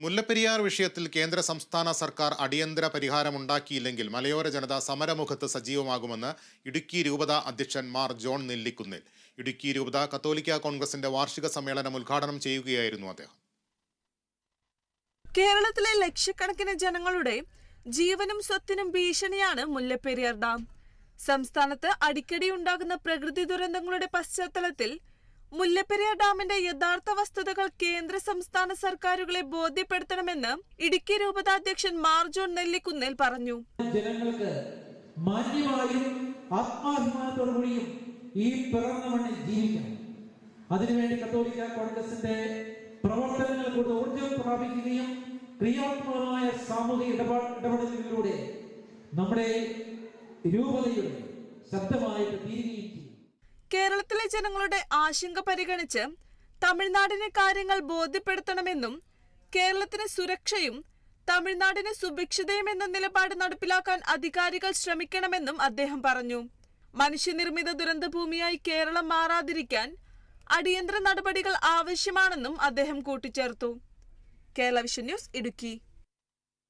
മുല്ലപ്പെരിയാർ വിഷയത്തിൽ കേന്ദ്ര സംസ്ഥാന സർക്കാർ അടിയന്തര പരിഹാരമുണ്ടാക്കിയില്ലെങ്കിൽ മലയോര ജനത സമരമുഖത്ത് സജീവമാകുമെന്ന് ഇടുക്കി രൂപത അധ്യക്ഷൻ മാർ ജോൺ നെല്ലിക്കുന്നിൽ. ഇടുക്കി രൂപത കത്തോലിക്ക കോൺഗ്രസിന്റെ വാർഷിക സമ്മേളനം ഉദ്ഘാടനം ചെയ്യുകയായിരുന്നു അദ്ദേഹം. കേരളത്തിലെ ലക്ഷക്കണക്കിന് ജനങ്ങളുടെ ജീവനും സ്വത്തിനും ഭീഷണിയാണ് മുല്ലപ്പെരിയാർ ഡാം. സംസ്ഥാനത്ത് അടിക്കടി ഉണ്ടാകുന്ന പ്രകൃതി ദുരന്തങ്ങളുടെ പശ്ചാത്തലത്തിൽ മുല്ലപ്പെരിയാർ ഡാമിന്റെ യഥാർത്ഥ വസ്തുതകൾ കേന്ദ്ര സംസ്ഥാന സർക്കാരുകളെ ബോധ്യപ്പെടുത്തണമെന്ന് ഇടുക്കി രൂപതാധ്യക്ഷൻ മാർ ജോൺ നെല്ലിക്കുന്നിൽ പറഞ്ഞു. ജനങ്ങൾക്ക് മാന്യമായും ആത്മാഭിമാനത്തോടുകൂടിയും ഈ പിറന്ന മണ്ണിൽ ജീവിക്കണം. അതിനുവേണ്ടി കത്തോലിക്ക കോൺഗ്രസിന്റെ പ്രവർത്തനങ്ങൾ കൂടുതൽ ഊർജം പ്രാപിക്കുകയും ക്രിയാത്മകമായ സാമൂഹിക ഇടപെടലുകളിലൂടെ നമ്മുടെ രൂപതയുടെ ശബ്ദമായിട്ട് തീരുകയും കേരളത്തിലെ ജനങ്ങളുടെ ആശങ്ക പരിഗണിച്ച് തമിഴ്നാടിനെ കാര്യങ്ങൾ ബോധ്യപ്പെടുത്തണമെന്നും കേരളത്തിന് സുരക്ഷയും തമിഴ്നാടിന് സുഭിക്ഷതയും എന്ന നിലപാട് നടപ്പിലാക്കാൻ അധികാരികൾ ശ്രമിക്കണമെന്നും അദ്ദേഹം പറഞ്ഞു. മനുഷ്യനിർമ്മിത ദുരന്തഭൂമിയായി കേരളം മാറാതിരിക്കാൻ അടിയന്തര നടപടികൾ ആവശ്യമാണെന്നും അദ്ദേഹം കൂട്ടിച്ചേർത്തു. Kerala vision news Idukki.